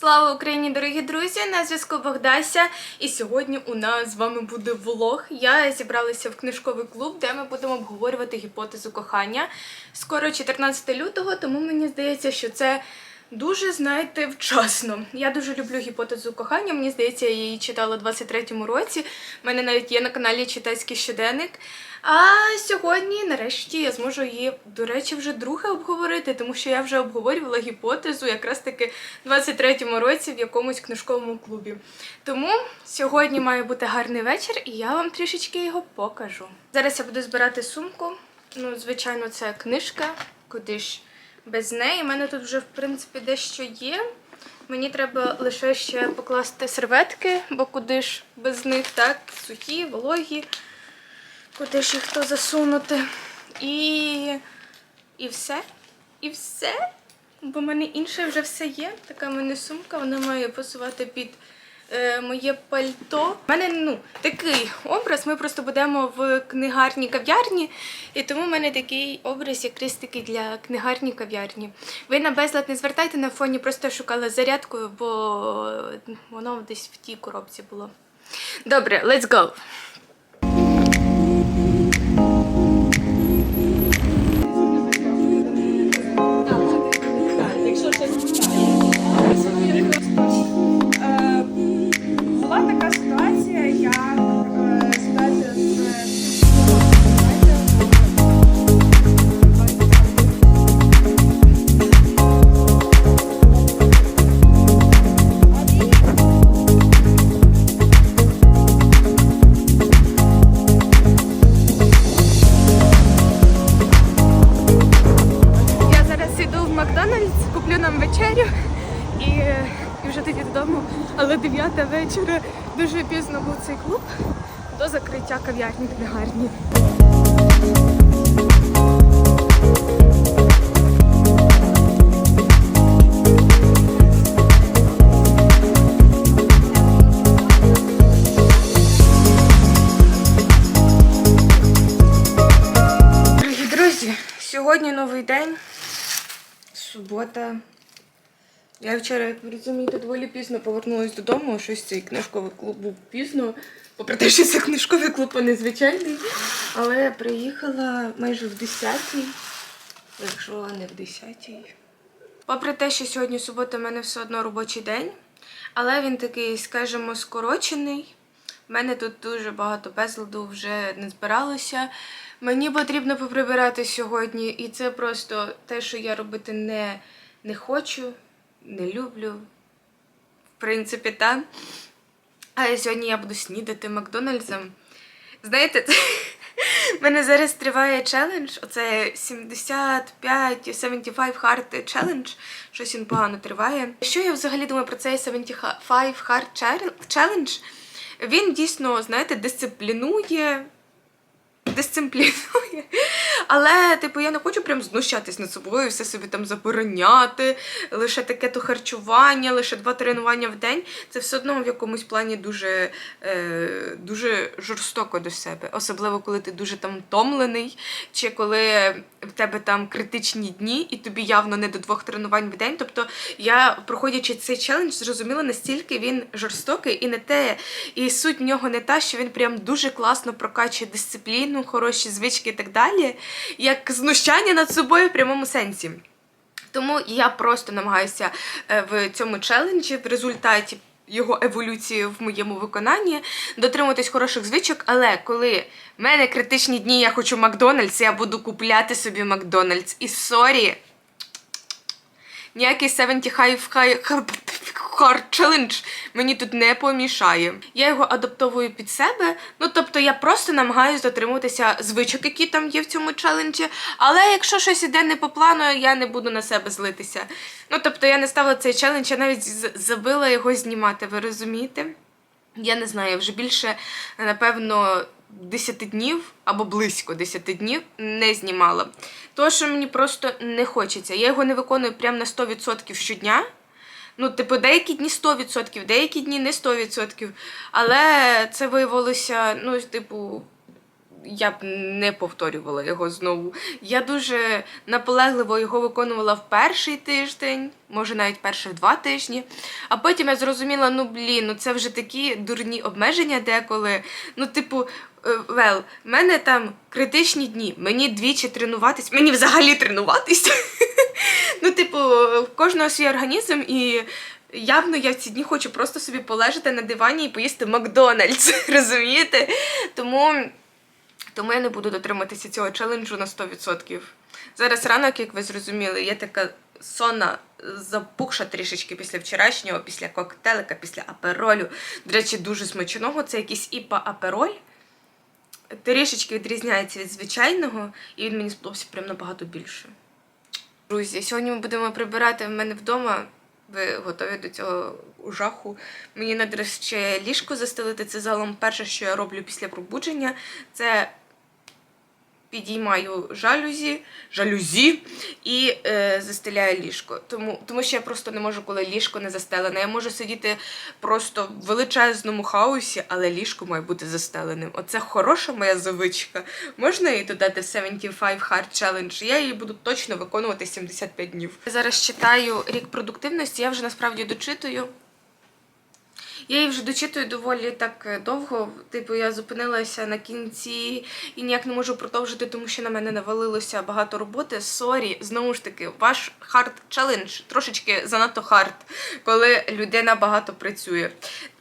Слава Україні, дорогі друзі! На зв'язку Богдася. І сьогодні у нас з вами буде влог. Я зібралася в книжковий клуб, де ми будемо обговорювати гіпотезу кохання. Скоро 14 лютого, тому мені здається, що це дуже, знаєте, вчасно. Я дуже люблю гіпотезу кохання. Мені здається, я її читала у 23-му році. У мене навіть є на каналі читацький щоденник. А сьогодні, нарешті, я зможу її, до речі, вже друге обговорити, тому що я вже обговорювала гіпотезу якраз таки в 23-му році в якомусь книжковому клубі. Тому сьогодні має бути гарний вечір, і я вам трішечки його покажу. Зараз я буду збирати сумку. Ну, звичайно, це книжка, куди ж без неї. У мене тут вже, в принципі, дещо є. Мені треба лише ще покласти серветки, бо куди ж без них, так, сухі, вологі. Куди ж їх то засунути? І. І все. І все. Бо в мене інше вже все є. Така в мене сумка, вона має пасувати під моє пальто. У мене ну, такий образ. Ми просто будемо в книгарні кав'ярні, і тому в мене такий образ якраз такий для книгарні кав'ярні. Ви на безлад не звертайте на фоні, просто шукала зарядку, бо воно десь в тій коробці було. Добре, let's go! Вечерю і, і вже тоді додому. Але 9 вечора дуже пізно був цей клуб до закриття кав'ярні. Дорогі друзі, сьогодні новий день. Субота. Я вчора, як ви розумієте, доволі пізно повернулася додому. Щось цей книжковий клуб був пізно. Попри те, що це книжковий клуб, а не. Але я приїхала майже в 10-й, якщо не в 10-й. Попри те, що сьогодні субота, в мене все одно робочий день, але він такий, скажімо, скорочений. У мене тут дуже багато безладу вже не збиралося. Мені потрібно поприбирати сьогодні, і це просто те, що я робити не, не хочу, не люблю. В принципі, так. А сьогодні я буду снідати Макдональдсом. Знаєте, це... мене зараз триває челендж. Оце 75 75 Hard Challenge. Щось він погано триває. Що я взагалі думаю про цей 75 Hard Challenge? Він дійсно, знаєте, дисциплінує. Дисциплінує. Але, типу, я не хочу прям знущатись над собою, все собі там забороняти, лише таке то харчування, лише два тренування в день. Це все одно в якомусь плані дуже, е, дуже жорстоко до себе. Особливо, коли ти дуже там втомлений, чи коли в тебе там критичні дні, і тобі явно не до двох тренувань в день. Тобто я, проходячи цей челендж, зрозуміла, настільки він жорстокий і не те. І суть в нього не та, що він прям дуже класно прокачує дисципліну, хороші звички і так далі, як знущання над собою в прямому сенсі. Тому я просто намагаюся е, в цьому челенджі в результаті його еволюції в моєму виконанні дотримуватись хороших звичок, але коли в мене критичні дні, я хочу Макдональдс, я буду купляти собі Макдональдс. І сорі, ніякий 75 High Hard Challenge мені тут не помішає. Я його адаптовую під себе. Ну тобто я просто намагаюся дотримуватися звичок, які там є в цьому челенджі. Але якщо щось іде не по плану, я не буду на себе злитися. Ну тобто я не ставила цей челендж, я навіть забила його знімати, ви розумієте? Я не знаю, вже більше, напевно, 10 днів або близько 10 днів не знімала. Тому що мені просто не хочеться. Я його не виконую прямо на 100% щодня. Ну, типу, деякі дні 100%, деякі дні не 100%. Але це виявилося, ну, типу, я б не повторювала його знову. Я дуже наполегливо його виконувала в перший тиждень, може навіть перших два тижні. А потім я зрозуміла, ну блін, ну це вже такі дурні обмеження деколи. Ну, типу, е, вел, в мене там критичні дні, мені двічі тренуватись, мені взагалі тренуватись. Ну, типу, в кожного свій організм і. Явно я в ці дні хочу просто собі полежати на дивані і поїсти Макдональдс, розумієте? Тому, тому я не буду дотриматися цього челенджу на 100%. Зараз ранок, як ви зрозуміли, я така сонна, запухша трішечки після вчорашнього, після коктейлика, після аперолю. До речі, дуже смачного. Це якийсь іпа апероль. Трішечки відрізняється від звичайного, і він мені сподобався прям набагато більше. Друзі, сьогодні ми будемо прибирати в мене вдома. Ви готові до цього жаху? Мені треба ще ліжко застелити. Це залом перше, що я роблю після пробудження. Це підіймаю жалюзі, жалюзі і е, застеляю ліжко. Тому, тому що я просто не можу, коли ліжко не застелене. Я можу сидіти просто в величезному хаосі, але ліжко має бути застеленим. Оце хороша моя звичка. Можна її додати в 75 Hard Challenge? Я її буду точно виконувати 75 днів. Я зараз читаю рік продуктивності, я вже насправді дочитую. Я її вже дочитую доволі так е, довго. Типу, я зупинилася на кінці і ніяк не можу продовжити, тому що на мене навалилося багато роботи. Сорі, знову ж таки, ваш хард челендж трошечки занадто хард, коли людина багато працює.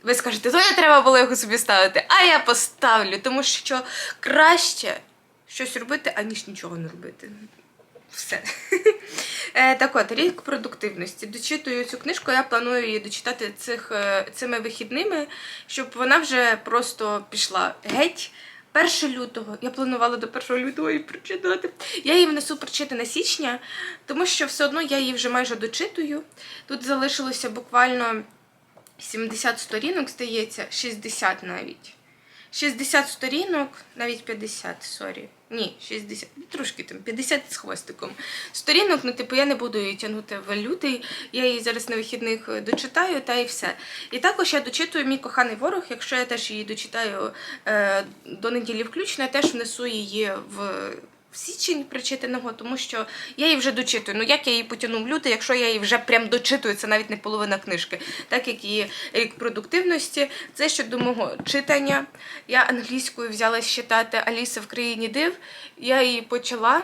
Ви скажете, то не треба було його собі ставити, а я поставлю, тому що краще щось робити, аніж нічого не робити. Все. Е, так от, рік продуктивності. Дочитую цю книжку, я планую її дочитати цих, е, цими вихідними, щоб вона вже просто пішла геть. 1 лютого. Я планувала до 1 лютого її прочитати. Я її внесу прочитана січня, тому що все одно я її вже майже дочитую. Тут залишилося буквально 70 сторінок, здається, 60 навіть. 60 сторінок, навіть 50, сорі. Ні, 60, ну, трошки там, 50 з хвостиком. Сторінок, ну, типу, я не буду її тягнути в лютий. Я її зараз на вихідних е, дочитаю, та і все. І також я дочитую мій коханий ворог. Якщо я теж її дочитаю е, до неділі включно, я теж внесу її в. В Січень прочитаного, тому що я її вже дочитую. Ну як я її потягну в лютий, якщо я її вже прям дочитую, це навіть не половина книжки. Так як і рік продуктивності. Це щодо мого читання. Я англійською взялась читати Аліса в країні див. Я її почала.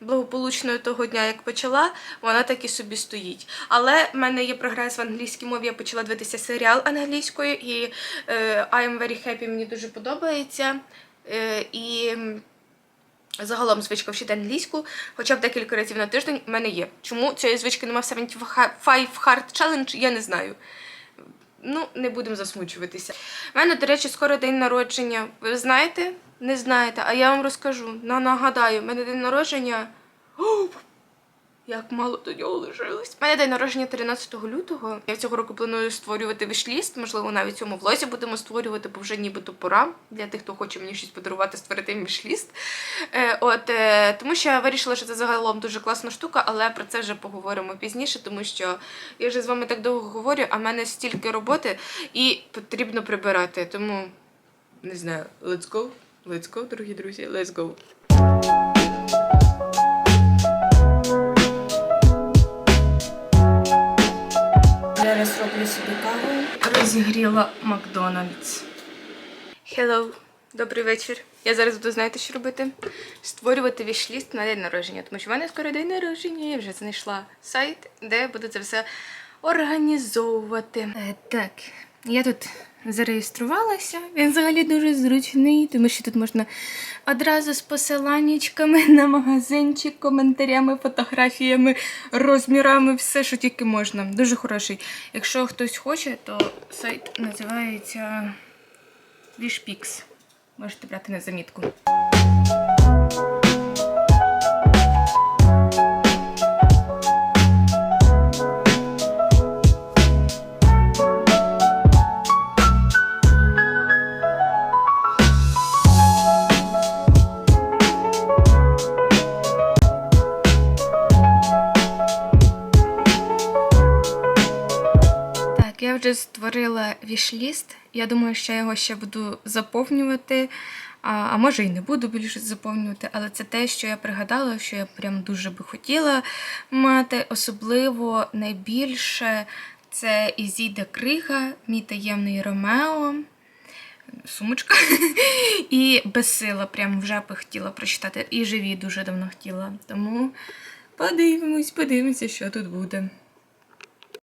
Благополучною того дня, як почала, вона так і собі стоїть. Але в мене є прогрес в англійській мові. Я почала дивитися серіал англійською, і е, I am very happy мені дуже подобається. Е, і загалом звичка вчити англійську, хоча б декілька разів на тиждень в мене є. Чому цієї звички немає в 75 Hard Challenge, я не знаю. Ну, не будемо засмучуватися. У мене, до речі, скоро день народження. Ви знаєте? Не знаєте, а я вам розкажу. На, нагадаю, в мене день народження. Як мало до нього лишилось. У мене день народження 13 лютого. Я цього року планую створювати вишліст. Можливо, навіть в цьому влозі будемо створювати, бо вже нібито пора для тих, хто хоче мені щось подарувати, створити вишліст. Е, от, е, тому що я вирішила, що це загалом дуже класна штука, але про це вже поговоримо пізніше, тому що я вже з вами так довго говорю, а в мене стільки роботи і потрібно прибирати. Тому не знаю, let's go. Let's go, дорогі друзі, let's go. Розігріла Макдональдс. Hello, добрий вечір. Я зараз буду знаєте, що робити? Створювати вішліст на день народження, тому що в мене скоро день народження, я вже знайшла сайт, де буду це все організовувати. Е, так, я тут зареєструвалася. Він взагалі дуже зручний, тому що тут можна одразу з посиланнячками на магазинчик, коментарями, фотографіями, розмірами, все, що тільки можна. Дуже хороший. Якщо хтось хоче, то сайт називається Вішпікс. Можете брати на замітку. Вже створила вішліст. Я думаю, що я його ще буду заповнювати. А, а може і не буду більше заповнювати, але це те, що я пригадала, що я прям дуже би хотіла мати. Особливо найбільше це Ізіда Крига, мій таємний Ромео. Сумочка. І безсила, прям вже би хотіла прочитати. І живі дуже давно хотіла. Тому подивимось, подивимося, що тут буде.